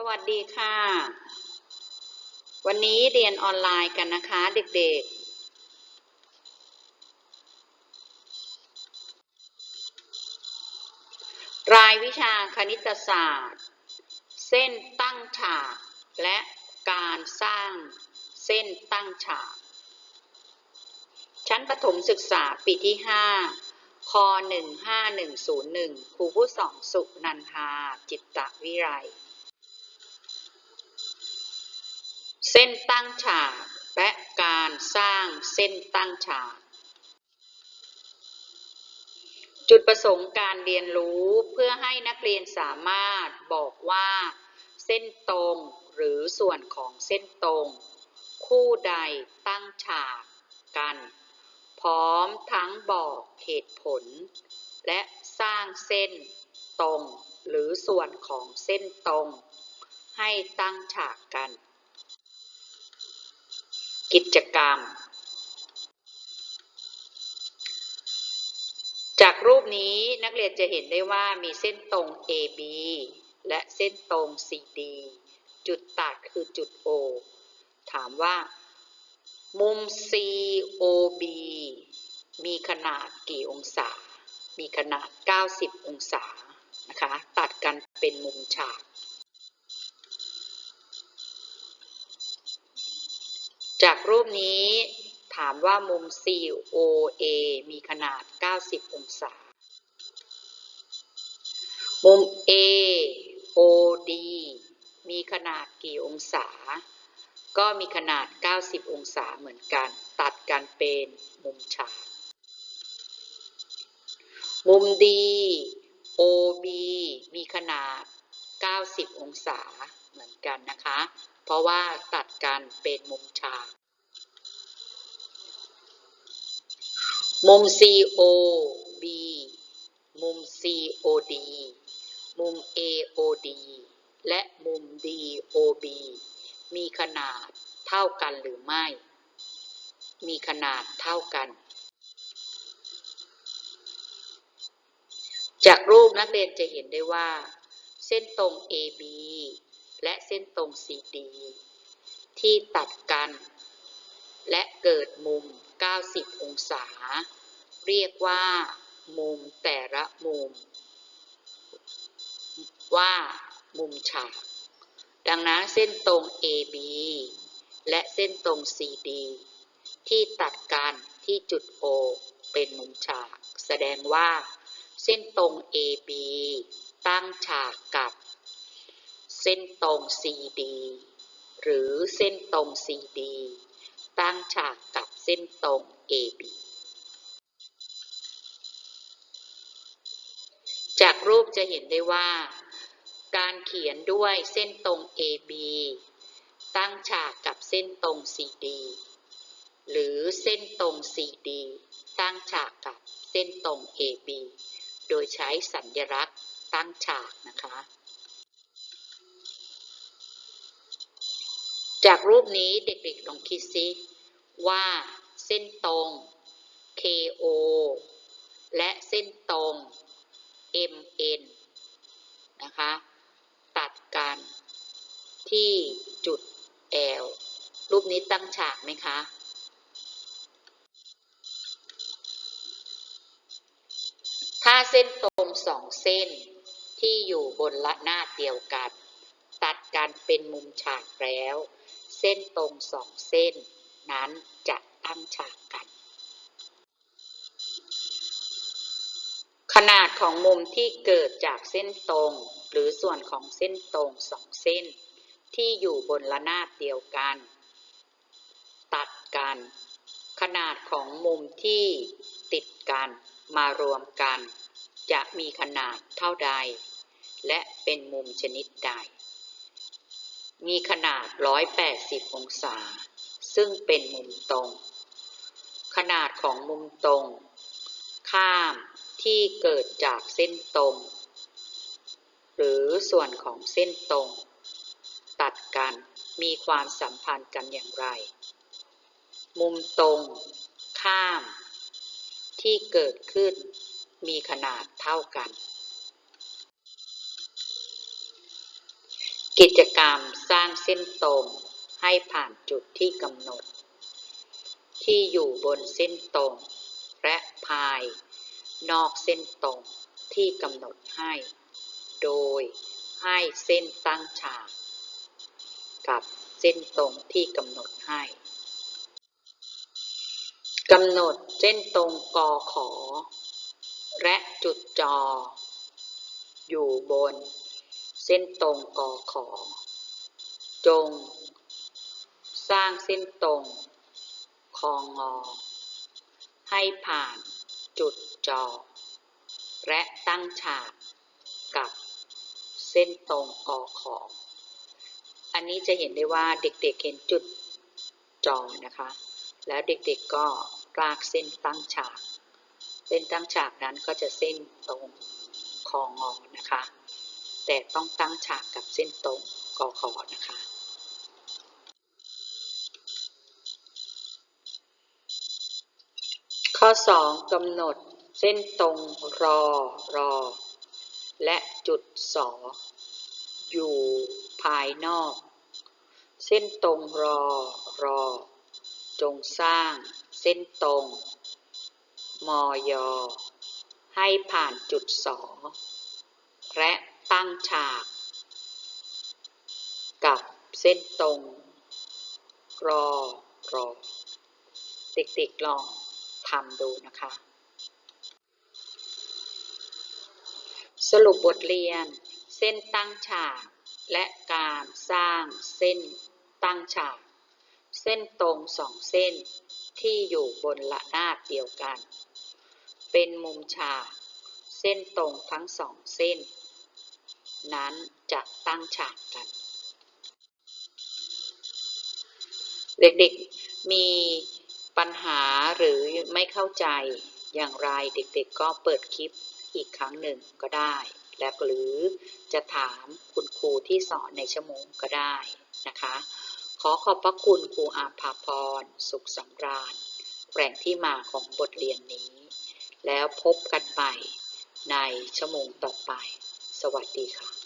สวัสดีค่ะ วันนี้เรียนออนไลน์กันนะคะเด็กๆ รายวิชาคณิตศาสตร์ เส้นตั้งฉาก และการสร้างเส้นตั้งฉาก ชั้นประถมศึกษาปีที่ 5ค15101 ครูผู้สองสุนันทาจิตตวิไล เส้นตั้งฉากและการสร้างเส้นตั้งฉาก จุดประสงค์การเรียนรู้เพื่อให้นักเรียนสามารถบอกว่า เส้นตรงหรือส่วนของเส้นตรง คู่ใดตั้งฉากกัน พร้อมทั้งบอกเหตุผล และสร้างเส้นตรงหรือส่วนของเส้นตรง ให้ตั้งฉากกัน กิจกรรม จากรูปนี้นักเรียนจะเห็นได้ว่ามีเส้นตรง AB และเส้นตรง CD จุดตัดคือจุด O ถามว่า มุม COB มีขนาดกี่องศา มีขนาด 90 องศา นะคะ ตัดกันเป็นมุมฉาก จากรูปนี้ถามว่ามุม COA มีขนาด 90 องศา มุม AOD มีขนาดกี่องศา ก็มีขนาด 90 องศาเหมือนกัน ตัดกันเป็นมุมฉาก มุม DOB มีขนาด 90 องศาเหมือนกันนะคะ เพราะว่าตัดกันเป็นมุมฉาก มุม COB มุม COD มุม AOD และมุม DOB มีขนาดเท่ากันหรือไม่ มีขนาดเท่ากัน จากรูปนักเรียนจะเห็นได้ว่า เส้นตรง AB และเส้นตรง CD ที่ตัดกัน และเกิดมุม 90 องศา เรียกว่า มุมแต่ละมุม ว่ามุมฉาก ดังนั้นเส้นตรง AB และเส้นตรง CD ที่ตัดกันที่จุด O เป็นมุมฉาก แสดงว่า เส้นตรง AB ตั้งฉากกับ เส้นตรง CD หรือเส้นตรง CD ตั้งฉากกับเส้นตรง AB จากรูปจะเห็นได้ว่า การเขียนด้วยเส้นตรง AB ตั้งฉากกับเส้นตรง CD หรือเส้นตรง CD ตั้งฉากกับเส้นตรง AB โดยใช้สัญลักษณ์ตั้งฉากนะคะ จากรูปนี้เด็กๆลองคิดซิว่าเส้นตรง KO และเส้นตรง MN นะคะ ตัดกันที่จุด L รูปนี้ตั้งฉากไหมคะ ถ้าเส้นตรงสองเส้นที่อยู่บนละนาดเดียวกัน ตัดกันเป็นมุมฉากแล้ว เส้นตรงสองเส้น นั้นจะตั้งฉากกัน ขนาดของมุมที่เกิดจากเส้นตรง หรือส่วนของเส้นตรงสองเส้น ที่อยู่บนระนาบเดียวกัน ตัดกัน ขนาดของมุมที่ติดกันมารวมกัน จะมีขนาดเท่าใด และเป็นมุมชนิดใด มีขนาด 180 องศา ซึ่งเป็นมุมตรง ขนาดของมุมตรง ข้ามที่เกิดจากเส้นตรง หรือส่วนของเส้นตรง ตัดกันมีความสัมพันธ์กันอย่างไร มุมตรง ข้าม ที่เกิดขึ้นมีขนาดเท่ากัน กิจกรรมสร้างเส้นตรงให้ผ่านจุดที่กำหนด ที่อยู่บนเส้นตรง และภาย นอกเส้นตรงที่กำหนดให้ โดยให้เส้นตั้งฉาก กับเส้นตรงที่กำหนดให้กำหนดเส้นตรงกอขอ และจุดจอ อยู่บน เส้นตรงกอขอ จง สร้างเส้นตรงคองงอ ให้ผ่านจุดจอ และตั้งฉากกับเส้นตรงกอขอ อันนี้จะเห็นได้ว่าเด็กๆเห็นจุดจอนะคะ แล้วเด็กๆก็ลากเส้นตั้งฉาก เส้นตั้งฉากนั้นก็จะเส้นตรงคองอนะคะ แต่ต้องตั้งฉากกับเส้นตรงกอขอนะคะ ข้อ 2กำหนดเส้นตรงรอรอ และจุดสออยู่ภายนอก เส้นตรงรอรอ จงสร้างเส้นตรง มอยอ ให้ผ่านจุดสอและ ตั้งฉาก กับเส้นตรงรอรอ เด็กๆลองทำดูนะคะ สรุปบทเรียน เส้นตั้งฉาก และการสร้างเส้นตั้งฉาก เส้นตรงสองเส้นที่อยู่บนละนาดเดียวกัน เป็นมุมฉาก เส้นตรงทั้งสองเส้น นั้นจะตั้งฉากกัน เด็กๆมีปัญหาหรือไม่เข้าใจอย่างไรเด็กๆก็เปิดคลิปอีกครั้งหนึ่งก็ได้ และหรือจะถามคุณครูที่สอนในชั่วโมงก็ได้นะคะ ขอขอบพระคุณครูอาภาพรสุขสำราญแหล่งที่มาของบทเรียนนี้ แล้วพบกันใหม่ในชั่วโมงต่อไป สวัสดีค่ะ